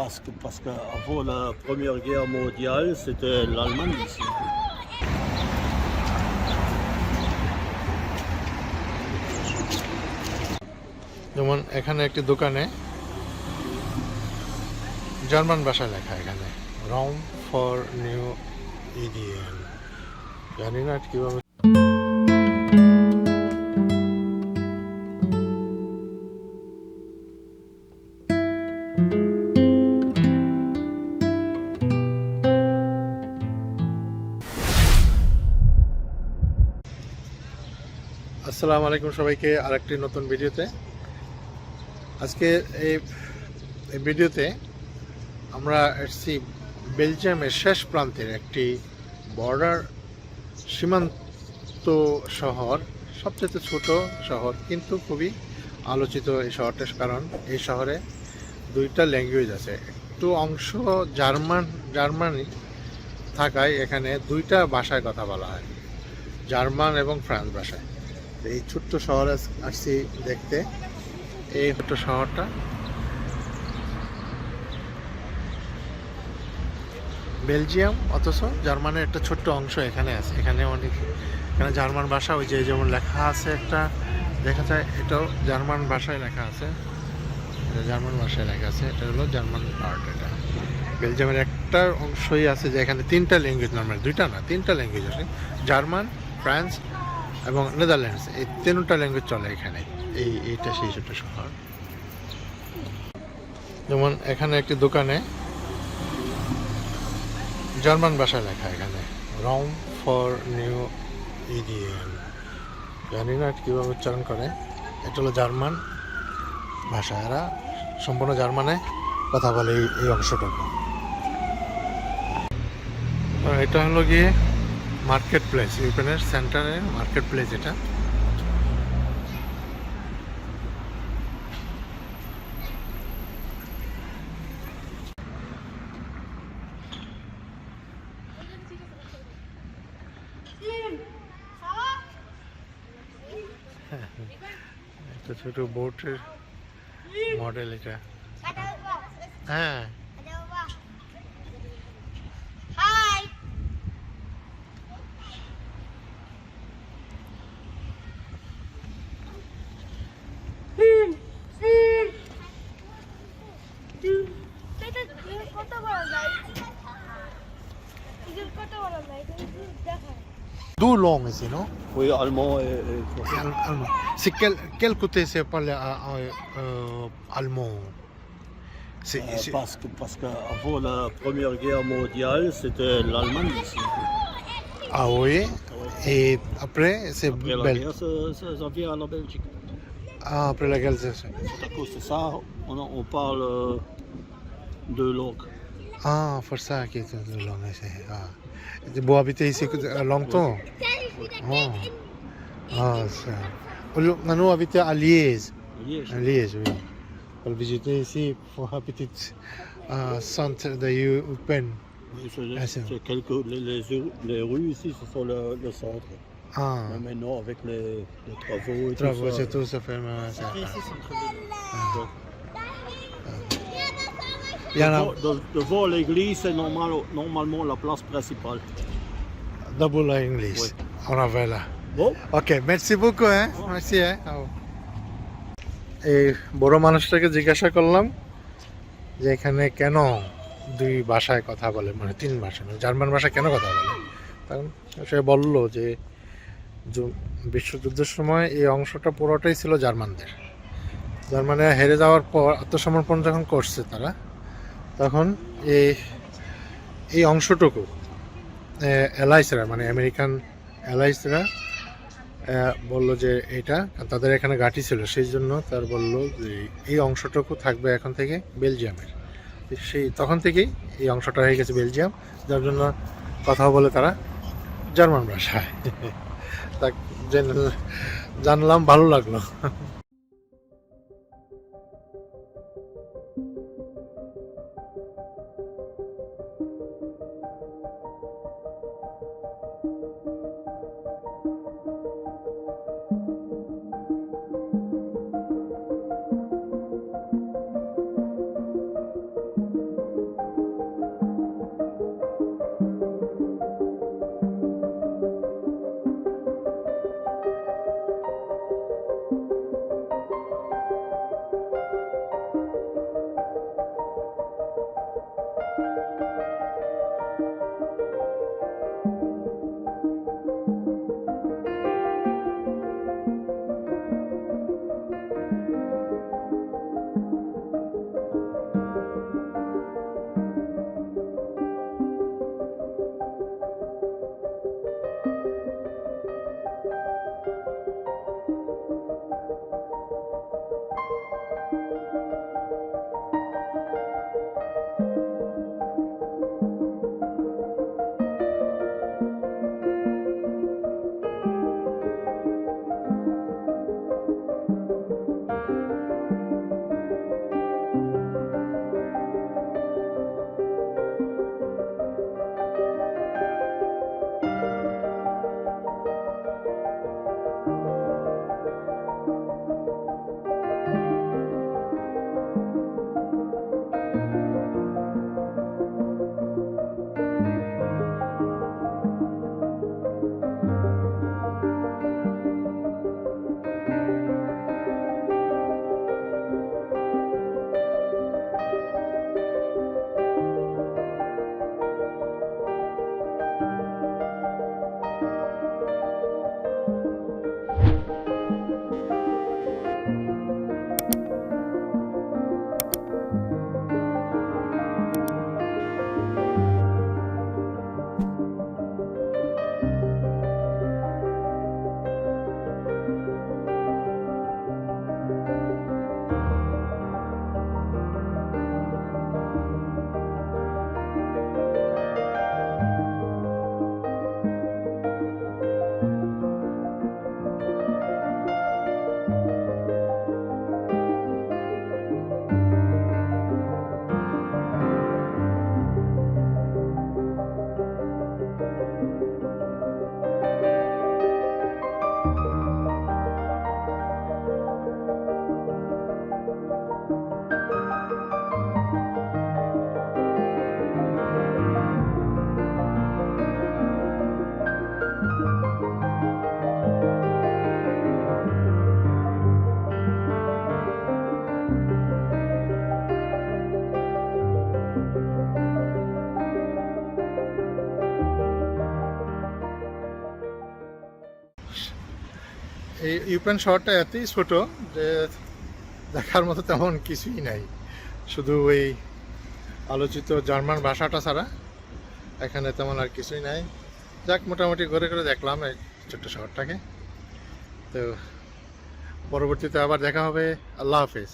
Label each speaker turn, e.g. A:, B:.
A: parce que parce qu'avant la Première Guerre mondiale, c'était l'Allemagne ici.
B: যেমন এখানে একটি দোকানে জার্মান ভাষায় লেখা এখানে রম ফর নিউ ইডিএন জানি না কীভাবে আসসালামু আলাইকুম সবাইকে, আরেকটি নতুন ভিডিওতে। আজকে এই ভিডিওতে আমরা এসছি বেলজিয়ামের শেষ প্রান্তের একটি বর্ডার সীমান্ত শহর সবচেয়ে ছোট শহর, কিন্তু খুবই আলোচিত এই শহরটা, কারণ এই শহরে দুইটা ল্যাঙ্গুয়েজ আছে। একটু অংশ জার্মান, জার্মানি থাকায় এখানে দুইটা ভাষায় কথা বলা হয়, জার্মান এবং ফ্রান্স ভাষায়। এই ছোট্ট শহর আস- আসছি দেখতে। এই ছোট্ট শহরটা। বেলজিয়াম, অথচ জার্মানের একটা ছোট্ট অংশ এখানে আছে। এখানে অনেক, এখানে জার্মান ভাষা, ওই যে যেমন লেখা আছে একটা, দেখা যায় এটাও জার্মান ভাষায় লেখা আছে। এটা জার্মান ভাষায় লেখা আছে। এটা হলো জার্মান পার্ট এটা। বেলজিয়ামের একটা অংশই আছে যে এখানে তিনটা ল্যাঙ্গুয়েজ, নর্মাল দুইটা না, তিনটা ল্যাঙ্গুয়েজ আছে। জার্মান, ফ্রান্স এবং নেদারল্যান্ডস, এই তিনটা ল্যাঙ্গুয়েজ চলে এখানে। এই, এইটা সেই ছোট শহর। যেমন এখানে একটি দোকানে জার্মান ভাষায় লেখা এখানে রম ফর নিউ ইডিএন জানি না কীভাবে উচ্চারণ করে। এটা হলো জার্মান ভাষা। এরা সম্পূর্ণ জার্মানে কথা বলে এই এই অংশটুকু। এটা হলো গিয়ে মার্কেট প্লেস ইউক্রেনের সেন্টারে মার্কেট প্লেস এটা একটা ছোট বোটের মডেল এটা। হ্যাঁ। D'où long ici, non?
A: Oui, allemand et, et français.
B: Allemand. C'est quel, quel côté c'est parler à- à- euh, allemand? C'est
A: Euh, parce que parce qu'avant la Première Guerre mondiale, c'était l'Allemagne ici.
B: Ah oui? Et après, c'est
A: Après la guerre, ça, vient à la Belgique.
B: Ah, après la guerre, c'est ça.
A: C'est à cause de ça, on, on parle euh, deux langues.
B: Ah, pour ça qui est de long ici. Ah. Vous habitez ici longtemps Oh. Ah, ça. Nous, habitons à Liège.
A: Liège.
B: À Liège, oui. Pour visiter ici, pour habiter euh, centre de Eupen.
A: Oui, c'est-
B: Ah,
A: quelques, les, les, rues ici, ce sont le, le centre.
B: Ah,
A: Mais maintenant, avec les, les travaux et
B: travaux,
A: tout ça.
B: c'est tout ça fait. euh, ça.
A: Donc,
B: Il y en a
A: devant, de- devant l'église, c'est normal, normalement la place principale.
B: double English.
A: Oui.
B: On avait là.
A: Bon,
B: ওকে মেরসি বুকু হ্যাঁ মেরসি হ্যাঁ এই বড় মানুষটাকে জিজ্ঞাসা করলাম যে এখানে কেন দুই ভাষায় কথা বলে মানে তিন ভাষা মানে জার্মান ভাষা কেন কথা বলে তখন সে বলল যে বিশ্বযুদ্ধের সময় এই অংশটা পুরোটাই ছিল জার্মানদের জার্মানিরা হেরে যাওয়ার পর আত্মসমর্পণ যখন করছে তারা তখন এই এই অংশটুকু অ্যালাইসরা মানে আমেরিকান অ্যালাইসরা বলল যে এটা তাদের এখানে গাঁটি ছিল, সেই জন্য তার বলল যে এই অংশটুকু থাকবে এখন থেকে বেলজিয়ামের। সেই, তখন থেকেই এই অংশটা হয়ে গেছে বেলজিয়াম, যার জন্য কথা বলে তারা জার্মান ভাষায়। তা জেনে- জানলাম, ভালো লাগল। এই ইউক্রেন শহরটা এতই ছোট যে দেখার মতো তেমন কিছুই নাই। শুধু ওই আলোচিত জার্মান ভাষাটা ছাড়া এখানে তেমন আর কিছুই নাই। যাক, মোটামুটি ঘুরে ঘুরে দেখলাম এই ছোট্ট শহরটাকে। তো পরবর্তীতে আবার দেখা হবে। আল্লাহ হাফেজ।